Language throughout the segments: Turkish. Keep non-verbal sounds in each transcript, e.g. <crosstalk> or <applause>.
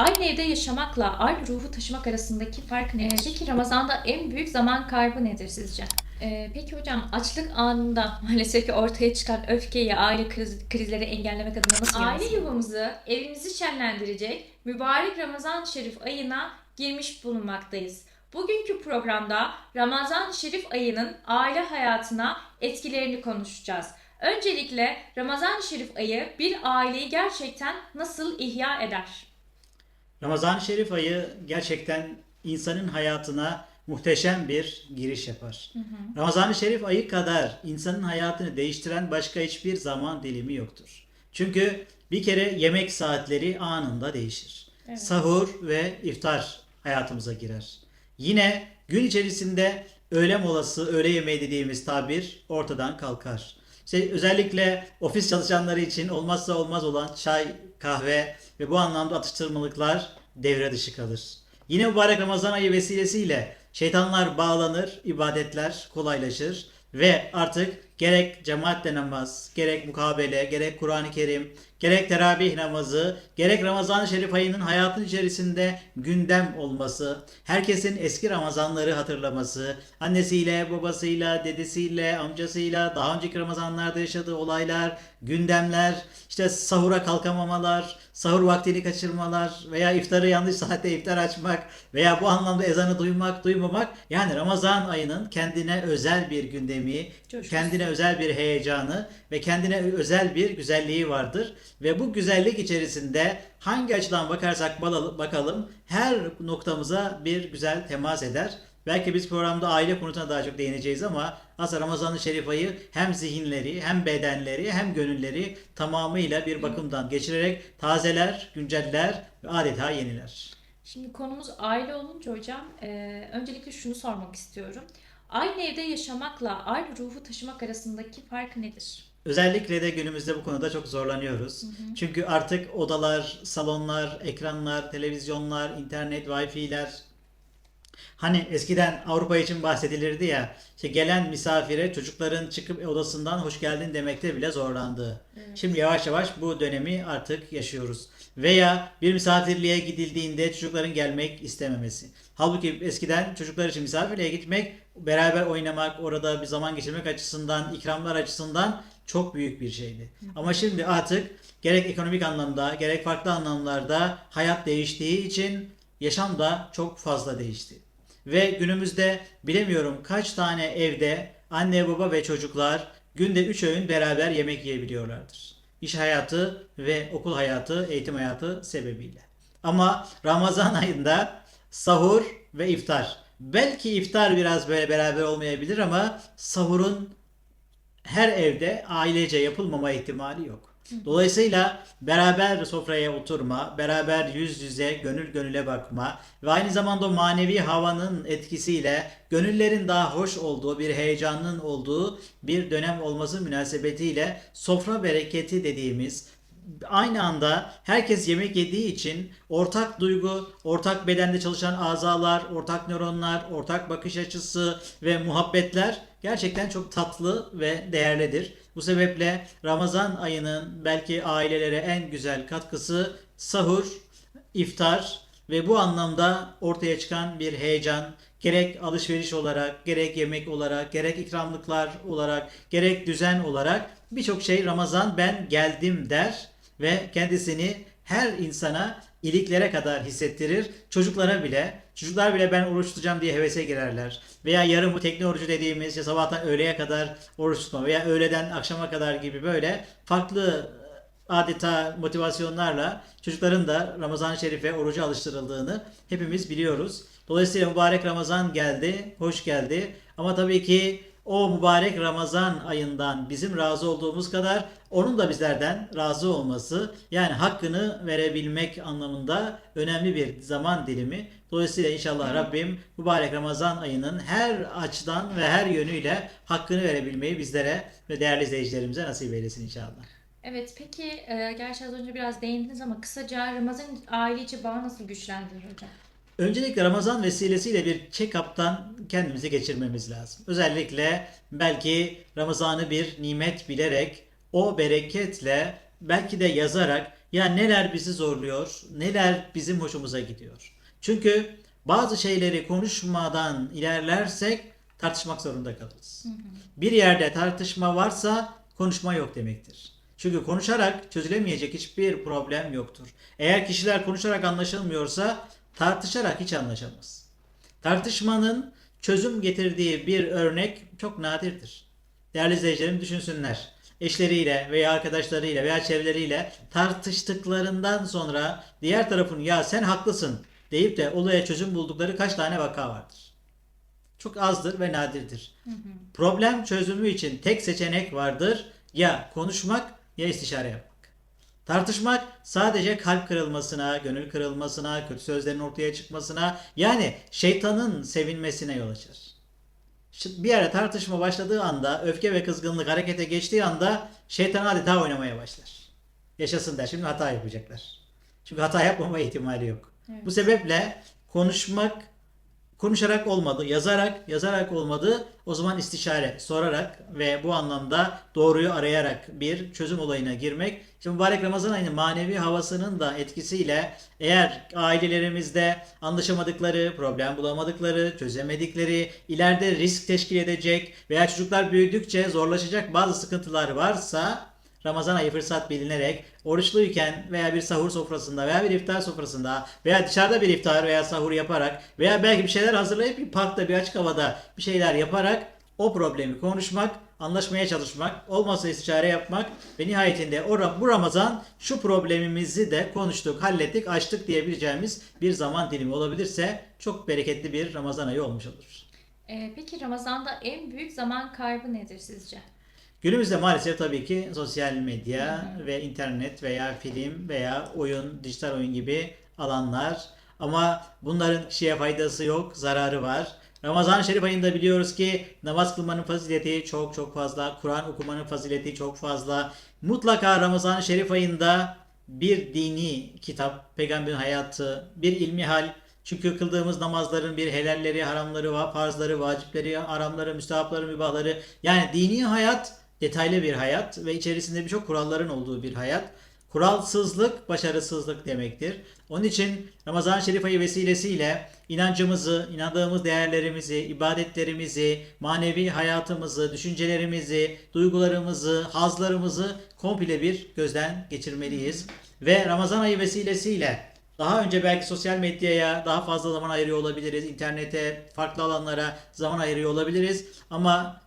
Aynı evde yaşamakla aynı ruhu taşımak arasındaki fark nedir? Peki Ramazan'da en büyük zaman kaybı nedir sizce? Ee, peki hocam açlık anında <laughs> maalesef ki ortaya çıkan öfkeyi, aile kriz, krizleri engellemek adına nasıl Aile yuvamızı, evimizi şenlendirecek mübarek Ramazan Şerif ayına girmiş bulunmaktayız. Bugünkü programda Ramazan Şerif ayının aile hayatına etkilerini konuşacağız. Öncelikle Ramazan Şerif ayı bir aileyi gerçekten nasıl ihya eder? Ramazan-ı Şerif ayı gerçekten insanın hayatına muhteşem bir giriş yapar. Ramazan-ı Şerif ayı kadar insanın hayatını değiştiren başka hiçbir zaman dilimi yoktur. Çünkü bir kere yemek saatleri anında değişir. Evet. Sahur ve iftar hayatımıza girer. Yine gün içerisinde öğle molası, öğle yemeği dediğimiz tabir ortadan kalkar. İşte özellikle ofis çalışanları için olmazsa olmaz olan çay, kahve ve bu anlamda atıştırmalıklar devre dışı kalır. Yine mübarek Ramazan ayı vesilesiyle şeytanlar bağlanır, ibadetler kolaylaşır ve artık gerek cemaatle namaz, gerek mukabele, gerek Kur'an-ı Kerim, gerek teravih namazı, gerek Ramazan-ı Şerif ayının hayatın içerisinde gündem olması, herkesin eski Ramazanları hatırlaması, annesiyle, babasıyla, dedesiyle, amcasıyla, daha önceki Ramazanlarda yaşadığı olaylar, gündemler, işte sahura kalkamamalar, sahur vaktini kaçırmalar veya iftarı yanlış saatte iftar açmak veya bu anlamda ezanı duymak, duymamak yani Ramazan ayının kendine özel bir gündemi, Coşkusu. kendine özel bir heyecanı ve kendine özel bir güzelliği vardır. Ve bu güzellik içerisinde hangi açıdan bakarsak bakalım her noktamıza bir güzel temas eder. Belki biz programda aile konusuna daha çok değineceğiz ama aslında Ramazan-ı Şerif ayı hem zihinleri hem bedenleri hem gönülleri tamamıyla bir bakımdan geçirerek tazeler, günceller ve adeta yeniler. Şimdi konumuz aile olunca hocam, e, öncelikle şunu sormak istiyorum. Aynı evde yaşamakla aynı ruhu taşımak arasındaki fark nedir? Özellikle de günümüzde bu konuda çok zorlanıyoruz. Çünkü artık odalar, salonlar, ekranlar, televizyonlar, internet, wifi'ler Hani eskiden Avrupa için bahsedilirdi ya, işte gelen misafire çocukların çıkıp odasından hoş geldin demekte bile zorlandığı. Şimdi yavaş yavaş bu dönemi artık yaşıyoruz. Veya bir misafirliğe gidildiğinde çocukların gelmek istememesi. Halbuki eskiden çocuklar için misafirliğe gitmek, beraber oynamak, orada bir zaman geçirmek açısından, ikramlar açısından çok büyük bir şeydi. Ama şimdi artık gerek ekonomik anlamda, gerek farklı anlamlarda hayat değiştiği için yaşam da çok fazla değişti. Ve günümüzde bilemiyorum kaç tane evde anne baba ve çocuklar günde 3 öğün beraber yemek yiyebiliyorlardır. İş hayatı ve okul hayatı, eğitim hayatı sebebiyle. Ama Ramazan <laughs> ayında sahur ve iftar. Belki iftar biraz böyle beraber olmayabilir ama sahurun her evde ailece yapılmama ihtimali yok. Dolayısıyla beraber sofraya oturma, beraber yüz yüze, gönül gönüle bakma ve aynı zamanda o manevi havanın etkisiyle gönüllerin daha hoş olduğu, bir heyecanın olduğu bir dönem olması münasebetiyle sofra bereketi dediğimiz aynı anda herkes yemek yediği için ortak duygu, ortak bedende çalışan azalar, ortak nöronlar, ortak bakış açısı ve muhabbetler gerçekten çok tatlı ve değerlidir. Bu sebeple Ramazan ayının belki ailelere en güzel katkısı sahur, iftar ve bu anlamda ortaya çıkan bir heyecan, gerek alışveriş olarak, gerek yemek olarak, gerek ikramlıklar olarak, gerek düzen olarak birçok şey Ramazan ben geldim der ve kendisini her insana iliklere kadar hissettirir. Çocuklara bile, çocuklar bile ben oruç tutacağım diye hevese girerler. Veya yarın bu tekne orucu dediğimiz işte sabahtan öğleye kadar oruç tutma veya öğleden akşama kadar gibi böyle farklı adeta motivasyonlarla çocukların da Ramazan-ı Şerif'e oruca alıştırıldığını hepimiz biliyoruz. Dolayısıyla mübarek Ramazan geldi, hoş geldi. Ama tabii ki o mübarek Ramazan ayından bizim razı olduğumuz kadar onun da bizlerden razı olması yani hakkını verebilmek anlamında önemli bir zaman dilimi. Dolayısıyla inşallah Rabbim mübarek Ramazan ayının her açıdan ve her yönüyle hakkını verebilmeyi bizlere ve değerli izleyicilerimize nasip eylesin inşallah. Evet, peki e, gerçi az önce biraz değindiniz ama kısaca Ramazan aile içi bağı nasıl güçlendirir hocam? Öncelikle Ramazan vesilesiyle bir check-up'tan kendimizi geçirmemiz lazım. Özellikle belki Ramazan'ı bir nimet bilerek o bereketle belki de yazarak ya neler bizi zorluyor, neler bizim hoşumuza gidiyor. Çünkü bazı şeyleri konuşmadan ilerlersek tartışmak zorunda kalırız. Bir yerde tartışma varsa konuşma yok demektir. Çünkü konuşarak çözülemeyecek hiçbir problem yoktur. Eğer kişiler konuşarak anlaşılmıyorsa tartışarak hiç anlaşamaz. Tartışmanın çözüm getirdiği bir örnek çok nadirdir. Değerli izleyicilerim düşünsünler. Eşleriyle veya arkadaşlarıyla veya çevreleriyle tartıştıklarından sonra diğer tarafın ya sen haklısın deyip de olaya çözüm buldukları kaç tane vaka vardır? Çok azdır ve nadirdir. Problem çözümü için tek seçenek vardır. Ya konuşmak ya istişare yapmak. Tartışmak sadece kalp kırılmasına, gönül kırılmasına, kötü sözlerin ortaya çıkmasına yani şeytanın sevinmesine yol açar. Bir yere tartışma başladığı anda, öfke ve kızgınlık harekete geçtiği anda şeytan adeta oynamaya başlar. Yaşasın der. Şimdi hata yapacaklar. Çünkü hata yapmama ihtimali yok. Evet. Bu sebeple konuşmak konuşarak olmadı, yazarak, yazarak olmadı. O zaman istişare, sorarak ve bu anlamda doğruyu arayarak bir çözüm olayına girmek. Şimdi mübarek Ramazan ayının manevi havasının da etkisiyle eğer ailelerimizde anlaşamadıkları, problem bulamadıkları, çözemedikleri, ileride risk teşkil edecek veya çocuklar büyüdükçe zorlaşacak bazı sıkıntılar varsa Ramazan ayı fırsat bilinerek oruçluyken veya bir sahur sofrasında veya bir iftar sofrasında veya dışarıda bir iftar veya sahur yaparak veya belki bir şeyler hazırlayıp bir parkta bir açık havada bir şeyler yaparak o problemi konuşmak, anlaşmaya çalışmak, olmazsa istişare yapmak ve nihayetinde o, bu Ramazan şu problemimizi de konuştuk, hallettik, açtık diyebileceğimiz bir zaman dilimi olabilirse çok bereketli bir Ramazan ayı olmuş olur. Ee, peki Ramazan'da en büyük zaman kaybı nedir sizce? Günümüzde maalesef tabii ki sosyal medya ve internet veya film veya oyun, dijital oyun gibi alanlar. Ama bunların kişiye faydası yok, zararı var. Ramazan-ı Şerif ayında biliyoruz ki namaz kılmanın fazileti çok çok fazla, Kur'an okumanın fazileti çok fazla. Mutlaka Ramazan-ı Şerif ayında bir dini kitap, peygamberin hayatı, bir ilmihal, çünkü kıldığımız namazların bir helalleri, haramları, farzları, vacipleri, haramları, müstahapları, mübahları. Yani dini hayat detaylı bir hayat ve içerisinde birçok kuralların olduğu bir hayat. Kuralsızlık başarısızlık demektir. Onun için Ramazan-ı Şerif ayı vesilesiyle inancımızı, inandığımız değerlerimizi, ibadetlerimizi, manevi hayatımızı, düşüncelerimizi, duygularımızı, hazlarımızı komple bir gözden geçirmeliyiz. Ve Ramazan ayı vesilesiyle daha önce belki sosyal medyaya daha fazla zaman ayırıyor olabiliriz. internete, farklı alanlara zaman ayırıyor olabiliriz. Ama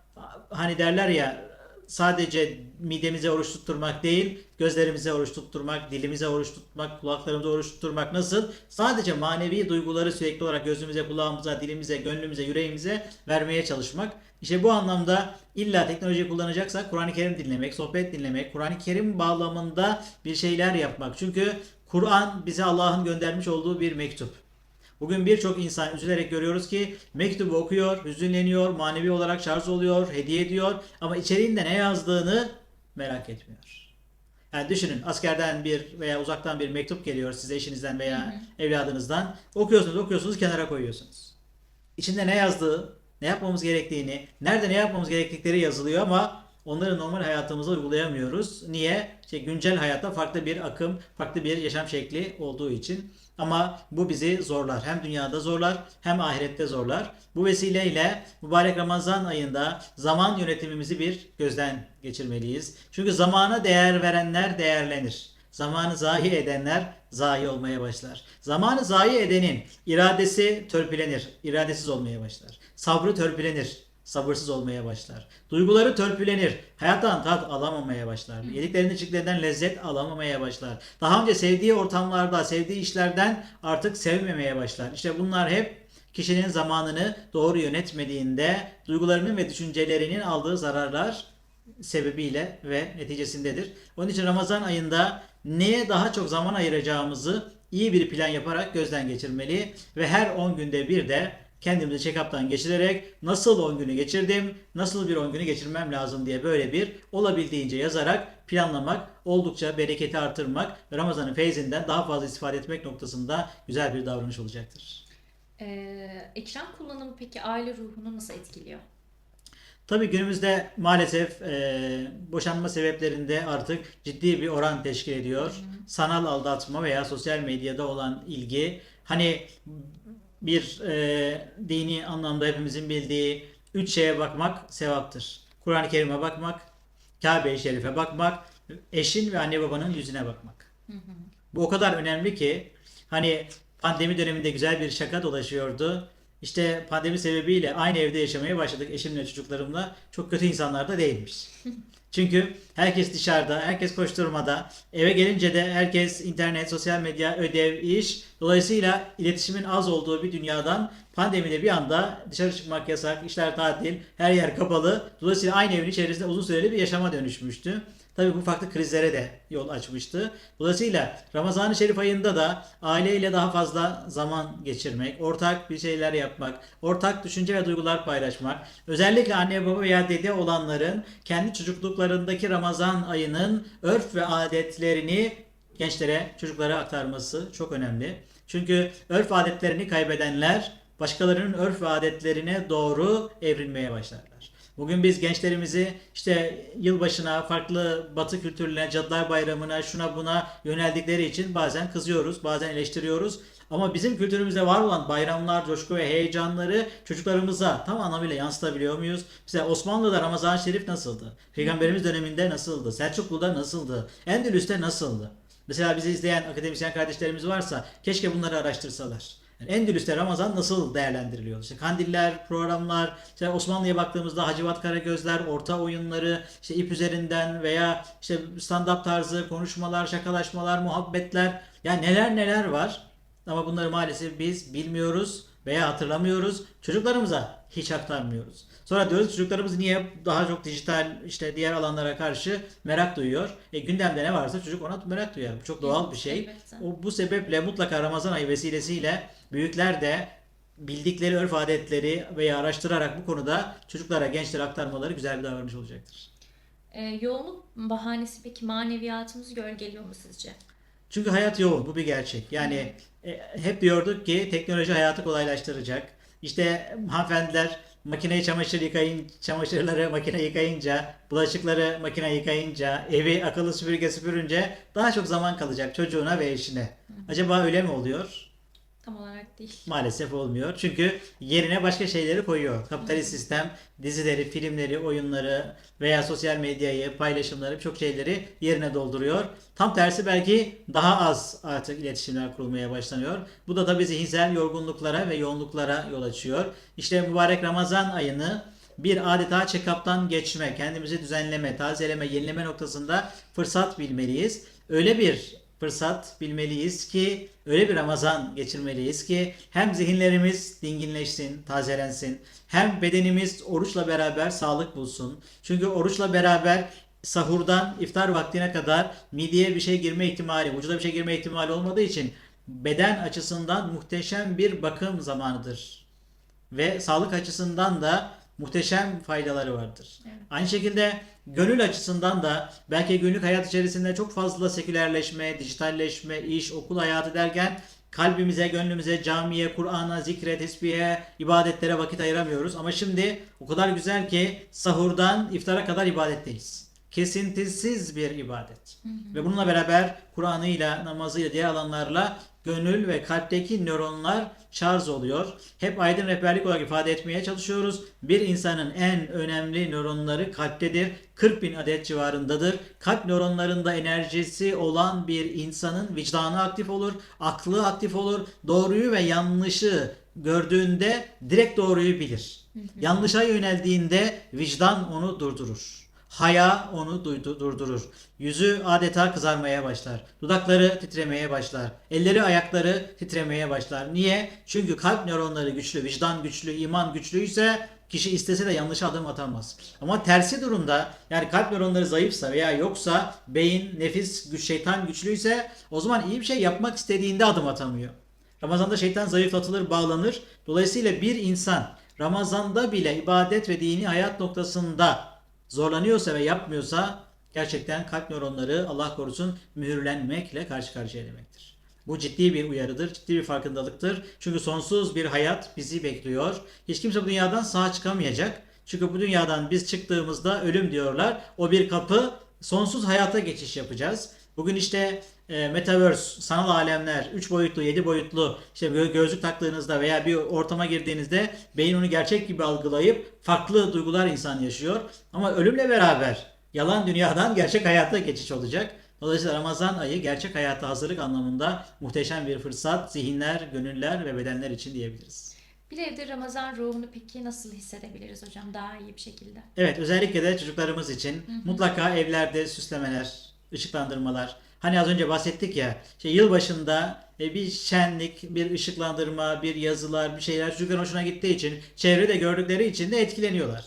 hani derler ya sadece midemize oruç tutturmak değil, gözlerimize oruç tutturmak, dilimize oruç tutmak, kulaklarımıza oruç tutturmak nasıl? Sadece manevi duyguları sürekli olarak gözümüze, kulağımıza, dilimize, gönlümüze, yüreğimize vermeye çalışmak. İşte bu anlamda illa teknoloji kullanacaksak Kur'an-ı Kerim dinlemek, sohbet dinlemek, Kur'an-ı Kerim bağlamında bir şeyler yapmak. Çünkü Kur'an bize Allah'ın göndermiş olduğu bir mektup. Bugün birçok insan üzülerek görüyoruz ki mektubu okuyor, hüzünleniyor, manevi olarak şarj oluyor, hediye ediyor ama içeriğinde ne yazdığını merak etmiyor. Yani düşünün askerden bir veya uzaktan bir mektup geliyor size eşinizden veya evladınızdan. Okuyorsunuz, okuyorsunuz, kenara koyuyorsunuz. İçinde ne yazdığı, ne yapmamız gerektiğini, nerede ne yapmamız gerektikleri yazılıyor ama onları normal hayatımıza uygulayamıyoruz. Niye? İşte güncel hayatta farklı bir akım, farklı bir yaşam şekli olduğu için. Ama bu bizi zorlar. Hem dünyada zorlar hem ahirette zorlar. Bu vesileyle mübarek Ramazan ayında zaman yönetimimizi bir gözden geçirmeliyiz. Çünkü zamana değer verenler değerlenir. Zamanı zayi edenler zayi olmaya başlar. Zamanı zayi edenin iradesi törpülenir, iradesiz olmaya başlar. Sabrı törpülenir, sabırsız olmaya başlar. Duyguları törpülenir, hayattan tat alamamaya başlar. Yediklerinin içtiklerinden lezzet alamamaya başlar. Daha önce sevdiği ortamlarda, sevdiği işlerden artık sevmemeye başlar. İşte bunlar hep kişinin zamanını doğru yönetmediğinde duygularının ve düşüncelerinin aldığı zararlar sebebiyle ve neticesindedir. Onun için Ramazan ayında neye daha çok zaman ayıracağımızı iyi bir plan yaparak gözden geçirmeli ve her 10 günde bir de kendimizi check-up'tan geçirerek nasıl 10 günü geçirdim, nasıl bir 10 günü geçirmem lazım diye böyle bir olabildiğince yazarak planlamak, oldukça bereketi artırmak Ramazan'ın feyzinden daha fazla istifade etmek noktasında güzel bir davranış olacaktır. Ee, ekran kullanımı peki aile ruhunu nasıl etkiliyor? Tabii günümüzde maalesef e, boşanma sebeplerinde artık ciddi bir oran teşkil ediyor. Sanal aldatma veya sosyal medyada olan ilgi. Hani bir e, dini anlamda hepimizin bildiği üç şeye bakmak sevaptır. Kur'an-ı Kerim'e bakmak, Kabe-i Şerif'e bakmak, eşin ve anne babanın yüzüne bakmak. Bu o kadar önemli ki hani pandemi döneminde güzel bir şaka dolaşıyordu. İşte pandemi sebebiyle aynı evde yaşamaya başladık eşimle çocuklarımla. Çok kötü insanlar da değilmiş. <laughs> Çünkü herkes dışarıda, herkes koşturmada. Eve gelince de herkes internet, sosyal medya, ödev, iş. Dolayısıyla iletişimin az olduğu bir dünyadan pandemide bir anda dışarı çıkmak yasak, işler tatil, her yer kapalı. Dolayısıyla aynı evin içerisinde uzun süreli bir yaşama dönüşmüştü. Tabii bu farklı krizlere de yol açmıştı. Dolayısıyla Ramazan-ı Şerif ayında da aileyle daha fazla zaman geçirmek, ortak bir şeyler yapmak, ortak düşünce ve duygular paylaşmak, özellikle anne baba veya dede olanların kendi çocukluklarındaki Ramazan ayının örf ve adetlerini gençlere, çocuklara aktarması çok önemli. Çünkü örf adetlerini kaybedenler başkalarının örf ve adetlerine doğru evrilmeye başlarlar. Bugün biz gençlerimizi işte yılbaşına, farklı batı kültürüne, Cadılar Bayramı'na, şuna buna yöneldikleri için bazen kızıyoruz, bazen eleştiriyoruz. Ama bizim kültürümüzde var olan bayramlar, coşku ve heyecanları çocuklarımıza tam anlamıyla yansıtabiliyor muyuz? Mesela Osmanlı'da Ramazan-ı Şerif nasıldı? Peygamberimiz döneminde nasıldı? Selçuklu'da nasıldı? Endülüs'te nasıldı? Mesela bizi izleyen akademisyen kardeşlerimiz varsa keşke bunları araştırsalar. Yani Endülüs'te Ramazan nasıl değerlendiriliyor? İşte kandiller, programlar, işte Osmanlı'ya baktığımızda Hacivat Karagözler, orta oyunları, işte ip üzerinden veya işte stand-up tarzı konuşmalar, şakalaşmalar, muhabbetler. Yani neler neler var. Ama bunları maalesef biz bilmiyoruz veya hatırlamıyoruz. Çocuklarımıza hiç aktarmıyoruz. Sonra diyoruz çocuklarımız niye daha çok dijital işte diğer alanlara karşı merak duyuyor. E gündemde ne varsa çocuk ona merak duyar. Bu çok doğal bir şey. O bu sebeple mutlaka Ramazan ayı vesilesiyle büyükler de bildikleri örf adetleri veya araştırarak bu konuda çocuklara, gençlere aktarmaları güzel bir davranış olacaktır. Ee, yoğunluk bahanesi peki maneviyatımızı gölgeliyor mu sizce? Çünkü hayat yoğun, bu bir gerçek. Yani e, hep diyorduk ki teknoloji hayatı kolaylaştıracak. İşte hanımefendiler makineyi çamaşır yıkayın, çamaşırları makine yıkayınca, bulaşıkları makine yıkayınca, evi akıllı süpürge süpürünce daha çok zaman kalacak çocuğuna ve eşine. Acaba öyle mi oluyor? Tam olarak değil. Maalesef olmuyor. Çünkü yerine başka şeyleri koyuyor. Kapitalist sistem dizileri, filmleri, oyunları veya sosyal medyayı, paylaşımları çok şeyleri yerine dolduruyor. Tam tersi belki daha az artık iletişimler kurulmaya başlanıyor. Bu da tabii zihinsel yorgunluklara ve yoğunluklara yol açıyor. İşte mübarek Ramazan ayını bir adeta check-up'tan geçme, kendimizi düzenleme, tazeleme, yenileme noktasında fırsat bilmeliyiz. Öyle bir fırsat bilmeliyiz ki öyle bir Ramazan geçirmeliyiz ki hem zihinlerimiz dinginleşsin, tazelensin. Hem bedenimiz oruçla beraber sağlık bulsun. Çünkü oruçla beraber sahurdan iftar vaktine kadar mideye bir şey girme ihtimali, vücuda bir şey girme ihtimali olmadığı için beden açısından muhteşem bir bakım zamanıdır. Ve sağlık açısından da muhteşem faydaları vardır. Evet. Aynı şekilde gönül açısından da belki günlük hayat içerisinde çok fazla sekülerleşme, dijitalleşme, iş, okul hayatı derken kalbimize, gönlümüze, camiye, Kur'an'a, zikre, tesbihe, ibadetlere vakit ayıramıyoruz. Ama şimdi o kadar güzel ki sahurdan iftara kadar ibadetteyiz. Kesintisiz bir ibadet. Ve bununla beraber Kur'an'ıyla, namazıyla, diğer alanlarla gönül ve kalpteki nöronlar şarj oluyor. Hep aydın rehberlik olarak ifade etmeye çalışıyoruz. Bir insanın en önemli nöronları kalptedir. 40 bin adet civarındadır. Kalp nöronlarında enerjisi olan bir insanın vicdanı aktif olur, aklı aktif olur. Doğruyu ve yanlışı gördüğünde direkt doğruyu bilir. Yanlışa yöneldiğinde vicdan onu durdurur. Haya onu duydu, durdurur. Yüzü adeta kızarmaya başlar. Dudakları titremeye başlar. Elleri ayakları titremeye başlar. Niye? Çünkü kalp nöronları güçlü, vicdan güçlü, iman güçlüyse kişi istese de yanlış adım atamaz. Ama tersi durumda yani kalp nöronları zayıfsa veya yoksa beyin, nefis, güç, şeytan güçlüyse o zaman iyi bir şey yapmak istediğinde adım atamıyor. Ramazanda şeytan zayıflatılır, bağlanır. Dolayısıyla bir insan Ramazanda bile ibadet ve dini hayat noktasında zorlanıyorsa ve yapmıyorsa gerçekten kalp nöronları Allah korusun mühürlenmekle karşı karşıya demektir. Bu ciddi bir uyarıdır, ciddi bir farkındalıktır. Çünkü sonsuz bir hayat bizi bekliyor. Hiç kimse bu dünyadan sağ çıkamayacak. Çünkü bu dünyadan biz çıktığımızda ölüm diyorlar. O bir kapı sonsuz hayata geçiş yapacağız. Bugün işte e, metaverse, sanal alemler, 3 boyutlu, 7 boyutlu işte gö- gözlük taktığınızda veya bir ortama girdiğinizde beyin onu gerçek gibi algılayıp farklı duygular insan yaşıyor. Ama ölümle beraber yalan dünyadan <laughs> gerçek hayata geçiş olacak. Dolayısıyla Ramazan ayı gerçek hayata hazırlık anlamında muhteşem bir fırsat zihinler, gönüller ve bedenler için diyebiliriz. Bir evde Ramazan ruhunu peki nasıl hissedebiliriz hocam daha iyi bir şekilde? Evet özellikle de çocuklarımız için mutlaka evlerde süslemeler, ışıklandırmalar. Hani az önce bahsettik ya işte yılbaşında e, bir şenlik, bir ışıklandırma, bir yazılar, bir şeyler çocukların hoşuna gittiği için, çevrede gördükleri için de etkileniyorlar.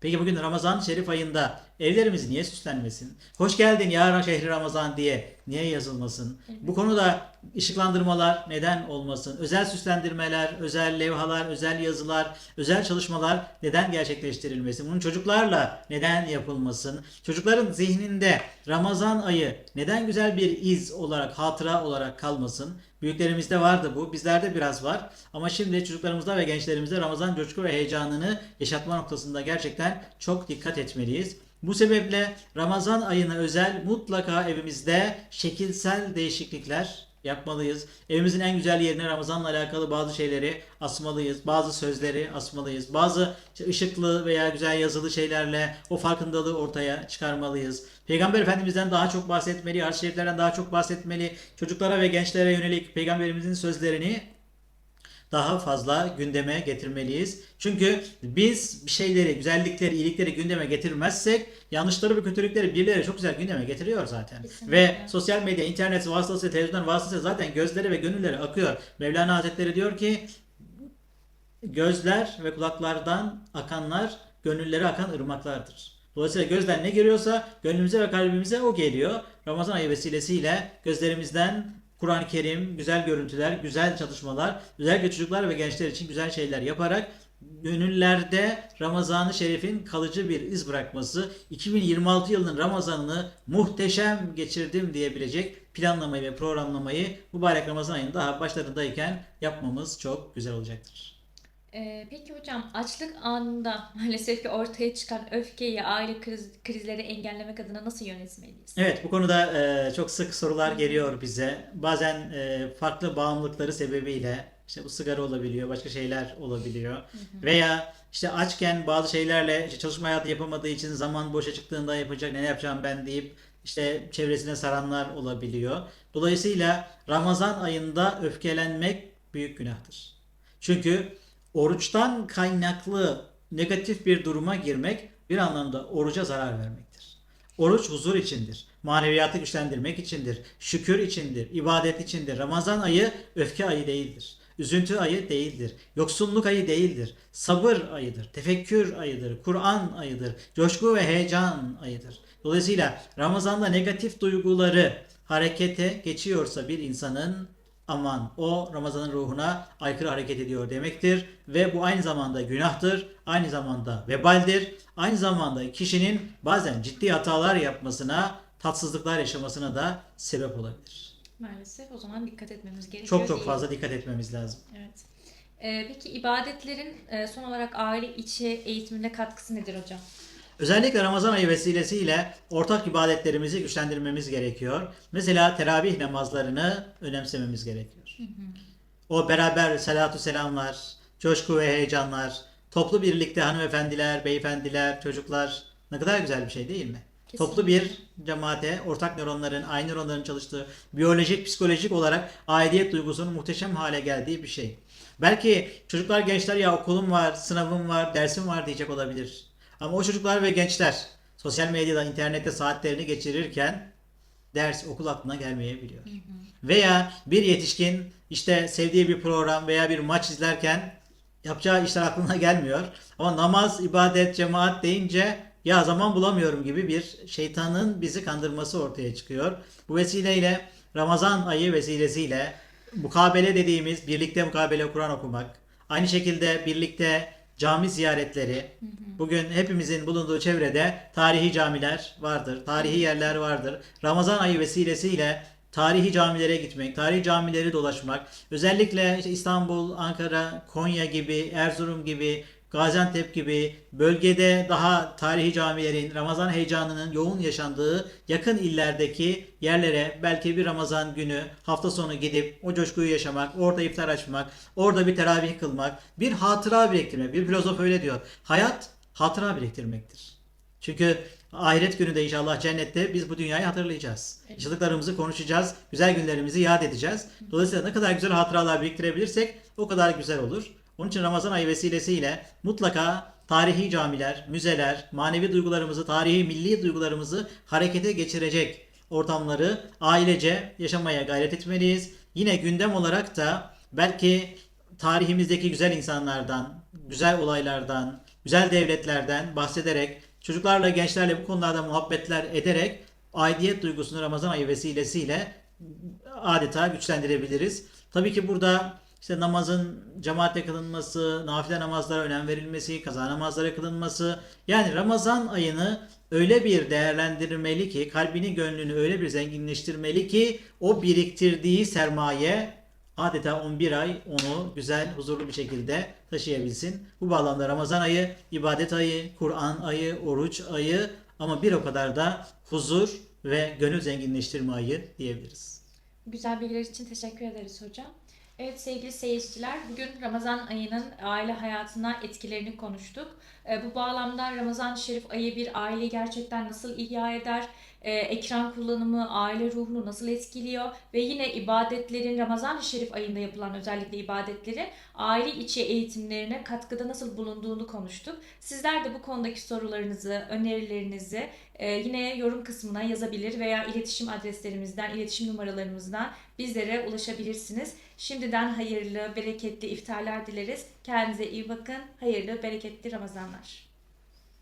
Peki bugün Ramazan Şerif ayında evlerimiz niye süslenmesin? Hoş geldin ya şehri Ramazan diye niye yazılmasın? Bu konuda ışıklandırmalar neden olmasın? Özel süslendirmeler, özel levhalar, özel yazılar, özel çalışmalar neden gerçekleştirilmesin? Bunun çocuklarla neden yapılmasın? Çocukların zihninde Ramazan ayı neden güzel bir iz olarak, hatıra olarak kalmasın? Büyüklerimizde vardı bu, bizlerde biraz var. Ama şimdi çocuklarımızda ve gençlerimizde Ramazan coşku ve heyecanını yaşatma noktasında gerçekten çok dikkat etmeliyiz. Bu sebeple Ramazan ayına özel mutlaka evimizde şekilsel değişiklikler yapmalıyız. Evimizin en güzel yerine Ramazan'la alakalı bazı şeyleri asmalıyız. Bazı sözleri asmalıyız. Bazı ışıklı veya güzel yazılı şeylerle o farkındalığı ortaya çıkarmalıyız. Peygamber Efendimiz'den daha çok bahsetmeli, hadis-i şeriflerden daha çok bahsetmeli. Çocuklara ve gençlere yönelik Peygamberimizin sözlerini daha fazla gündeme getirmeliyiz. Çünkü biz bir şeyleri, güzellikleri, iyilikleri gündeme getirmezsek yanlışları ve kötülükleri birileri çok güzel gündeme getiriyor zaten. Kesinlikle. Ve sosyal medya, internet vasıtasıyla, televizyon vasıtasıyla zaten gözleri ve gönülleri akıyor. Mevlana Hazretleri diyor ki gözler ve kulaklardan akanlar gönüllere akan ırmaklardır. Dolayısıyla gözden ne geliyorsa gönlümüze ve kalbimize o geliyor. Ramazan ayı vesilesiyle gözlerimizden Kur'an-ı Kerim, güzel görüntüler, güzel çalışmalar, özellikle çocuklar ve gençler için güzel şeyler yaparak gönüllerde Ramazan-ı Şerif'in kalıcı bir iz bırakması, 2026 yılının Ramazan'ını muhteşem geçirdim diyebilecek planlamayı ve programlamayı mübarek Ramazan ayının daha başlarındayken yapmamız çok güzel olacaktır. Ee, peki hocam açlık anında maalesef ki ortaya çıkan öfkeyi, aile kriz, krizleri engellemek adına nasıl yönetmeliyiz? Evet bu konuda e, çok sık sorular geliyor bize. Bazen e, farklı bağımlılıkları sebebiyle işte bu sigara olabiliyor, başka şeyler olabiliyor. Veya işte açken bazı şeylerle işte çalışma hayatı yapamadığı için zaman boşa çıktığında yapacak ne yapacağım ben deyip işte çevresine saranlar olabiliyor. Dolayısıyla Ramazan ayında öfkelenmek büyük günahtır. Çünkü oruçtan kaynaklı negatif bir duruma girmek bir anlamda oruca zarar vermektir. Oruç huzur içindir. Maneviyatı güçlendirmek içindir. Şükür içindir. ibadet içindir. Ramazan ayı öfke ayı değildir. Üzüntü ayı değildir. Yoksunluk ayı değildir. Sabır ayıdır. Tefekkür ayıdır. Kur'an ayıdır. Coşku ve heyecan ayıdır. Dolayısıyla Ramazan'da negatif duyguları harekete geçiyorsa bir insanın aman o Ramazan'ın ruhuna aykırı hareket ediyor demektir ve bu aynı zamanda günahtır, aynı zamanda vebaldir, aynı zamanda kişinin bazen ciddi hatalar yapmasına, tatsızlıklar yaşamasına da sebep olabilir. Maalesef o zaman dikkat etmemiz gerekiyor. Çok çok fazla dikkat etmemiz lazım. Evet. Ee, peki ibadetlerin e, son olarak aile içi eğitimine katkısı nedir hocam? Özellikle Ramazan ayı vesilesiyle ortak ibadetlerimizi güçlendirmemiz gerekiyor. Mesela teravih namazlarını önemsememiz gerekiyor. O beraber salatu selamlar, coşku ve heyecanlar, toplu birlikte hanımefendiler, beyefendiler, çocuklar ne kadar güzel bir şey değil mi? Kesinlikle. Toplu bir cemaate ortak nöronların, aynı nöronların çalıştığı, biyolojik, psikolojik olarak aidiyet duygusunun muhteşem hale geldiği bir şey. Belki çocuklar, gençler ya okulum var, sınavım var, dersim var diyecek olabilir. Ama o çocuklar ve gençler sosyal medyada, internette saatlerini geçirirken ders, okul aklına gelmeyebiliyor. Veya bir yetişkin işte sevdiği bir program veya bir maç izlerken yapacağı işler aklına gelmiyor. Ama namaz, ibadet, cemaat deyince ya zaman bulamıyorum gibi bir şeytanın bizi kandırması ortaya çıkıyor. Bu vesileyle Ramazan ayı vesilesiyle mukabele dediğimiz birlikte mukabele Kur'an okumak, aynı şekilde birlikte cami ziyaretleri, bugün hepimizin bulunduğu çevrede tarihi camiler vardır, tarihi yerler vardır. Ramazan ayı vesilesiyle tarihi camilere gitmek, tarihi camileri dolaşmak, özellikle işte İstanbul, Ankara, Konya gibi, Erzurum gibi Gaziantep gibi bölgede daha tarihi camilerin, Ramazan heyecanının yoğun yaşandığı yakın illerdeki yerlere belki bir Ramazan günü hafta sonu gidip o coşkuyu yaşamak, orada iftar açmak, orada bir teravih kılmak, bir hatıra biriktirmek. Bir filozof öyle diyor. Hayat hatıra biriktirmektir. Çünkü ahiret günü de inşallah cennette biz bu dünyayı hatırlayacağız. Evet. Yaşadıklarımızı konuşacağız, güzel günlerimizi yad edeceğiz. Dolayısıyla ne kadar güzel hatıralar biriktirebilirsek o kadar güzel olur. Onun için Ramazan ayı vesilesiyle mutlaka tarihi camiler, müzeler, manevi duygularımızı, tarihi milli duygularımızı harekete geçirecek ortamları ailece yaşamaya gayret etmeliyiz. Yine gündem olarak da belki tarihimizdeki güzel insanlardan, güzel olaylardan, güzel devletlerden bahsederek, çocuklarla, gençlerle bu konularda muhabbetler ederek aidiyet duygusunu Ramazan ayı vesilesiyle adeta güçlendirebiliriz. Tabii ki burada işte namazın cemaatle kılınması, nafile namazlara önem verilmesi, kaza namazlara kılınması. Yani Ramazan ayını öyle bir değerlendirmeli ki, kalbini gönlünü öyle bir zenginleştirmeli ki o biriktirdiği sermaye adeta 11 ay onu güzel, huzurlu bir şekilde taşıyabilsin. Bu bağlamda Ramazan ayı, ibadet ayı, Kur'an ayı, oruç ayı ama bir o kadar da huzur ve gönül zenginleştirme ayı diyebiliriz. Güzel bilgiler için teşekkür ederiz hocam. Evet sevgili seyirciler, bugün Ramazan ayının aile hayatına etkilerini konuştuk. Ee, Bu bağlamda Ramazan-ı Şerif ayı bir aileyi gerçekten nasıl ihya eder, Ee, ekran kullanımı aile ruhunu nasıl etkiliyor ve yine ibadetlerin Ramazan-ı Şerif ayında yapılan özellikle ibadetleri aile içi eğitimlerine katkıda nasıl bulunduğunu konuştuk. Sizler de bu konudaki sorularınızı, önerilerinizi e, yine yorum kısmına yazabilir veya iletişim adreslerimizden, iletişim numaralarımızdan bizlere ulaşabilirsiniz. Şimdiden hayırlı, bereketli iftarlar dileriz. Kendinize iyi bakın. Hayırlı, bereketli Ramazanlar.